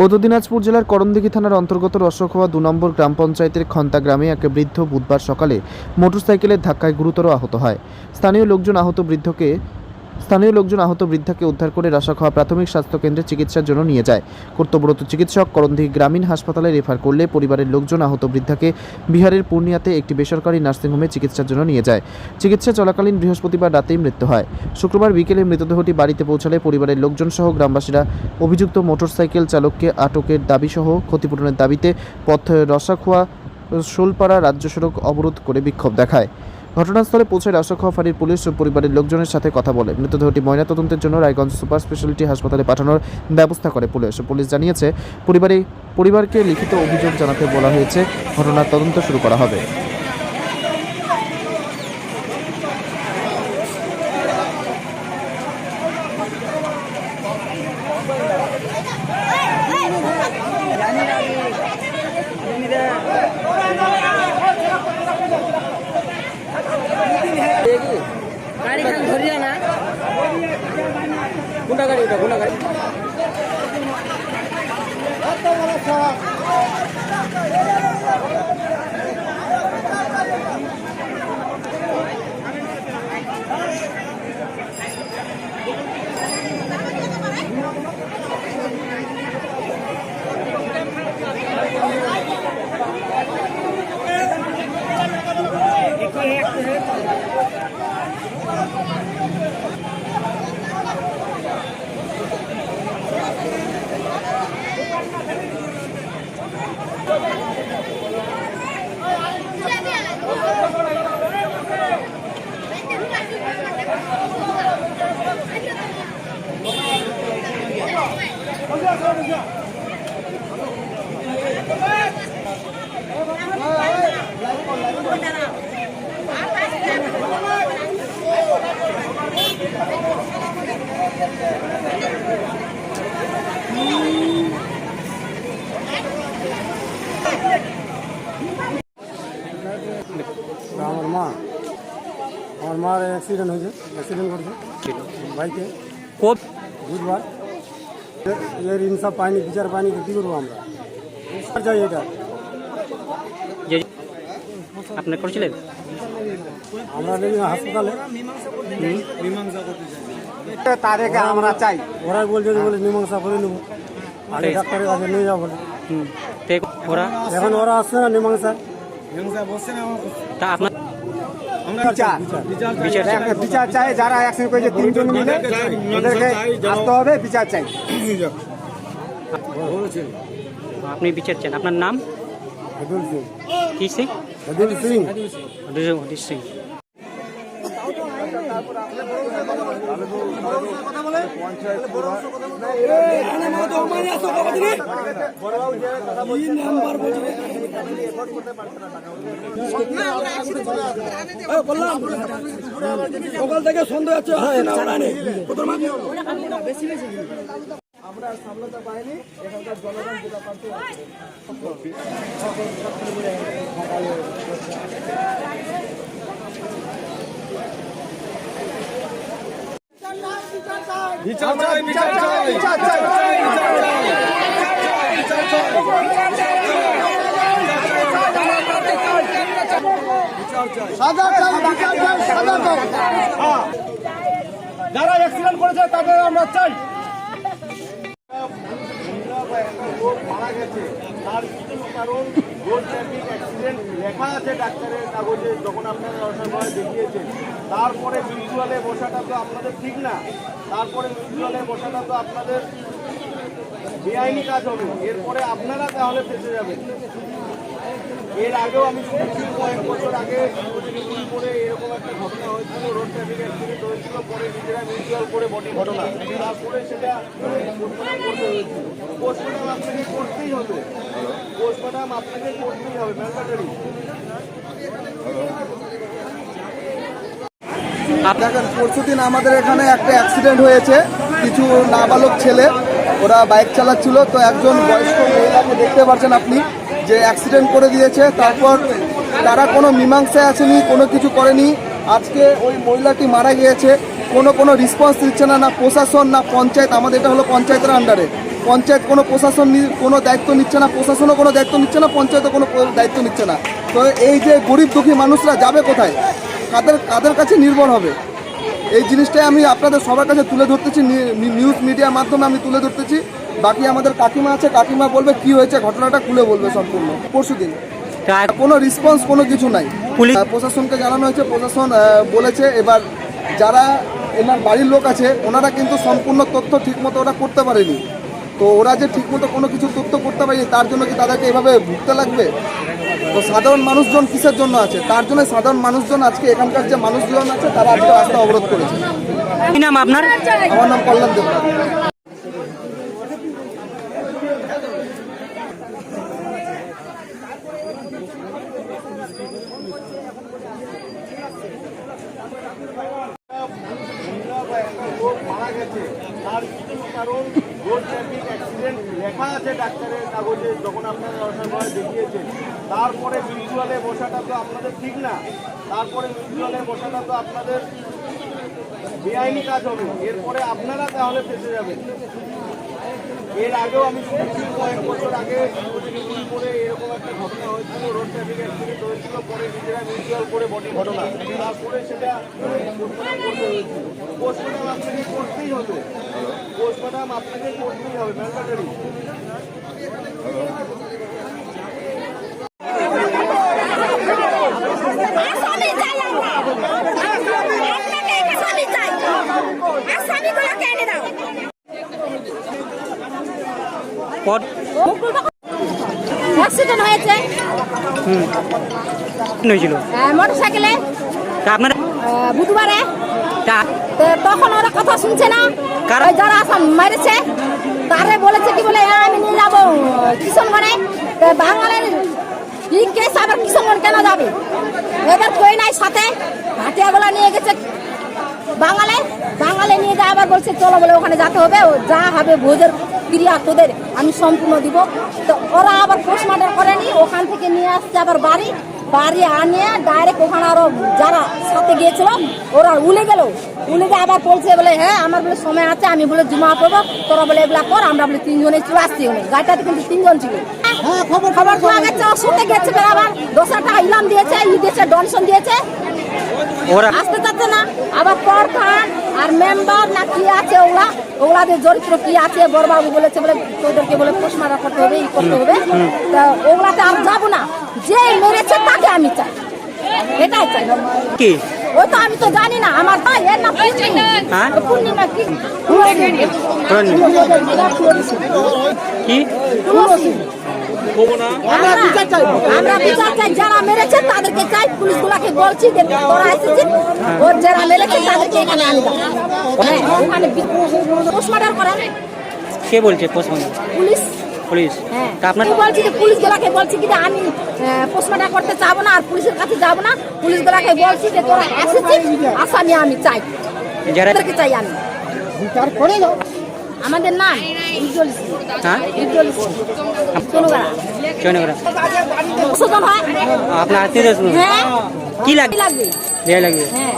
উত্তর দিনাজপুর জেলার করণদিঘি থানার অন্তর্গত রসখোয়া দু নম্বর গ্রাম পঞ্চায়েতের খন্তা গ্রামে এক বৃদ্ধ বুধবার সকালে মোটরসাইকেলের ধাক্কায় গুরুতর আহত হয়। স্থানীয় লোকজন আহত বৃদ্ধকে স্থানীয় লোকজন আহত বৃদ্ধাকে উদ্ধার করে রাসাখোয়া প্রাথমিক স্বাস্থ্যকেন্দ্রে চিকিৎসার জন্য নিয়ে যায়। কর্তব্যরত চিকিৎসক করণদিঘি গ্রামীণ হাসপাতালে রেফার করলে পরিবারের লোকজন আহত বৃদ্ধাকে বিহারের পূর্ণিয়াতে একটি বেসরকারি নার্সিংহোমে চিকিৎসার জন্য নিয়ে যায়। চিকিৎসা চলাকালীন বৃহস্পতিবার রাতেই মৃত্যু হয়। শুক্রবার বিকেলে মৃতদেহটি বাড়িতে পৌঁছালে পরিবারের লোকজন সহ গ্রামবাসীরা অভিযুক্ত মোটরসাইকেল চালককে আটকের দাবিসহ ক্ষতিপূরণের দাবিতে পথ রসাখোয়া শোলপাড়া রাজ্য সড়ক অবরোধ করে বিক্ষোভ দেখায়। ঘটনাস্থলে পৌঁছে রাসাখোয়া ফাঁড়ির পুলিশ ও পরিবারের লোকজনের সাথে কথা বলে। মৃতদেহটি ময়নাতদন্তের জন্য রায়গঞ্জ সুপার স্পেশালিটি হাসপাতালে পাঠানোর ব্যবস্থা করে পুলিশ। পুলিশ জানিয়েছে, পরিবারে পরিবারকে লিখিত অভিযোগ জানাতে বলা হয়েছে। ঘটনার তদন্ত শুরু করা হবে। ধরিয়া না। কোনটা গাড়ি ওটা? কোনটা গাড়ি? আমার মা আমার মার অ্যাক্সিডেন্ট হয়েছে অ্যাক্সিডেন্ট করেছে। বাইকে। কোপ বুধবার। এর ইনসাফ পাইনি বিচার পাইনি কী করব আমরা? চাই এটা। আপনি করেছিলেন? আমরা হাসপাতালে। তাদেরকে আমরা চাই। ওরা বলছে যে বলে মীমাংসা করে নেব। আগে ডাক্তারের কাছে নিয়ে যাব বলে। ওরা এখন ওরা আসছে না মীমাংসা তা আপনার বিচার। বিচার চাই। যারা অ্যাকশন করেছে তিনজন মিলে ওদেরকে আসতে হবে বিচার চাই। আপনি বিচার চান। আপনার নাম? হেদুল সিং। কি সিং? সকাল থেকে সন্ধ্যা হচ্ছে আসছে না ওরা নেই। বিচার চাই বিচার চাই। বিচার চাই বিচার চাই হ্যাঁ। যারা অ্যাক্সিডেন্ট করেছে তাদের আমরা চাই মারা গেছে তার কারণ অ্যাক্সিডেন্ট লেখা আছে ডাক্তারের কাগজে যখন আপনারা তারপরে মিউচুয়ালে বসাটা তো আপনাদের ঠিক না। তারপরে মিউচুয়ালে বসাটা তো আপনাদের বেআইনি কাজ হবে। এরপরে আপনারা তাহলে ফেসে যাবেন। এর আগেও আমি শুনেছি, কয়েক বছর আগে করে এরকম একটা ঘটনা হয়েছিল, রোড ট্রাফিক অ্যাক্সিডেন্ট হয়েছিল, পরে নিজেরা মিউচুয়াল করে বডি ঘটনা। তারপরে সেটা করতে হয়েছিল। পোস্টমর্টম আপনাকে করতেই হবে। পোস্টমর্টম আপনাকে করতেই হবে ম্যান্ডাটারি দেখেন পরশু দিন আমাদের এখানে একটা অ্যাক্সিডেন্ট হয়েছে। কিছু নাবালক ছেলে ওরা বাইক চালাচ্ছিল, তো একজন বয়স্ক মহিলাকে দেখতে পাচ্ছেন আপনি, যে অ্যাক্সিডেন্ট করে দিয়েছে। তারপর তারা কোনো মীমাংসায় আসেনি, কোনো কিছু করেনি। আজকে ওই মহিলাটি মারা গিয়েছে। কোনো কোনো রেসপন্স দিচ্ছে না না প্রশাসন, না পঞ্চায়েত। আমাদের এটা হলো পঞ্চায়েতের আন্ডারে পঞ্চায়েত কোনো প্রশাসন কোনো দায়িত্ব নিচ্ছে না, প্রশাসনও কোনো দায়িত্ব নিচ্ছে না, পঞ্চায়েতও কোনো দায়িত্ব নিচ্ছে না। তো এই যে গরিব দুঃখী মানুষরা যাবে কোথায়? কাদের কাদের কাছে নির্ভর হবে? এই জিনিসটাই আমি আপনাদের সবার কাছে তুলে ধরতেছি নিউজ মিডিয়ার মাধ্যমে আমি তুলে ধরতেছি। বাকি আমাদের কাকিমা আছে কাকিমা বলবে কি হয়েছে ঘটনাটা খুলে বলবে সম্পূর্ণ। পরশু দিন। কোনো রেসপন্স কোনো কিছু নাই। পুলিশ- প্রশাসনকে জানানো হয়েছে প্রশাসন বলেছে এবার যারা এনার বাড়ির লোক আছে ওনারা কিন্তু সম্পূর্ণ তথ্য ঠিকমতো ওরা করতে পারেনি। তো ওরা যে ঠিকমতো কোনো কিছু তথ্য করতে পারেনি তার জন্য কি তাদেরকে এভাবে ভুগতে লাগবে? তো সাধারণ মানুষজন কিসের জন্য আছে? তার জন্য সাধারণ মানুষজন আজকে এখানকার যে মানুষজন আছে তারা আজকে রাস্তা অবরোধ করেছে। কি নাম আপনার? আমার নাম কল্যাণ দেবনাথ। গেছে তার কারণ রোড ট্রাফিক অ্যাক্সিডেন্ট লেখা আছে ডাক্তারের কাগজে, যখন আপনারা অসাধারণ দেখিয়েছেন। তারপরে মিউচুয়ালে বসাটা তো আপনাদের ঠিক না। তারপরে মিউচুয়ালে বসাটা তো আপনাদের বেআইনি কাজ হবে। এরপরে আপনারা তাহলে ফেসে যাবেন। এর আগেও আমি শুনেছি, কয়েক বছর আগে করে এরকম একটা ঘটনা হয়েছিল, রোড ট্রাফিক অ্যাক্সিডেন্ট হয়েছিল, পরে নিজেরা মিউচুয়াল করে বডি ঘটনা। তারপরে সেটা পোস্টমর্টম করতে হয়েছিল। পোস্টমর্টম আপনাকে করতেই হবে। পোস্টমর্টম আপনাকে করতেই হবে ম্যান্ডাটারি আসামি চাই আমরা আপনাকে আসামি চাই আসামিগুলোকে এনে দাও পদ অ্যাক্সিডেন্ট হয়েছে। কি হয়েছিল। মোটর সাইকেলে তা আপনার? বুধবারে। তা? তখন ওরা কথা শুনছে না? ওই যারা আসাম মেরেছে তারে বলেছে কি বলে "হ্যাঁ, আমি নিয়ে যাব কিষণগড়ে তো বাঙালির কি কেস আবার কিষণগড় কেন যাবে? এবার কই নাই সাথে? হাটিয়াগুলা নিয়ে গেছে বাঙালে বাঙালি নিয়ে যায় আবার বলছে চলো বলে ওখানে যেতে হবে ও যা হবে ভোজের ক্রিয়া তোদের আমি সম্পূর্ণ দিব। তো ওরা আবার পোস্টমার্টম করেনি ওখান থেকে নিয়ে আসছে আবার বাড়ি বাড়ি আনিয়ে ডাইরেক্ট ওখানে আরও যারা সাথে গিয়েছিল ওরা উলে গেল। উলে গিয়ে আবার বলছে বলে হ্যাঁ আমার বলে সময় আছে আমি বলে জুমা করব তোরা বলে এগুলা কর আমরা বলে তিনজনে চলে আসছি ওখানে গাড়িটাতে কিন্তু তিনজন ছিল। খবর খবর পাওয়া গেছে শুতে গেছে আবার দশ টাকা ইলাম দিয়েছে ই দিয়েছে ডনশন দিয়েছে। ওরা আসতে চাচ্ছে আবার প্রধান আর মেম্বার না কি আছে ওগুলা? ওগুলাদের চরিত্র কি আছে? বড়বাবু বলেছে বলে তোদেরকে বলে পোষমারা করতে হবে ই করতে হবে। তা ওগুলাতে আর যাব না। যে মেরেছে তাকে আমি চাই। এটাই চাই। কি? ওই তো আমি তো জানি না আমার ভাই এর না পূর্ণিমা। হ্যাঁ? পূর্ণিমা কি? কি? আমরা আমরা বিচার চাই যারা মেরেছে তাদেরকে চাই পুলিশগুলাকে বলছি যে তোরা এসেছিস ওর যারা মেরেছে তাদেরকে এখানে আনি হ্যাঁ ওখানে পোস্টমার্টার করেন। কে বলছে পুলিশ। পুলিশ। হ্যাঁ। তা আপনার বলছি যে পুলিশ গুলাকে বলছি কি যে আমি পোস্টমার্টার করতে চাবো না আর পুলিশের কাছে যাব না পুলিশ গুলাকে বলছি যে তোরা এসেছিস আসামি আমি চাই। যারা চাই আমি। বিচার করে দাও। আমাদের নাম ইজল হ্যাঁ? ইজল সোনুগাড়া জয়নগরা শোধন হয় আপনার আত্মীয় হ্যাঁ। কি লাগবে? লাগবে? লাগবে? হ্যাঁ।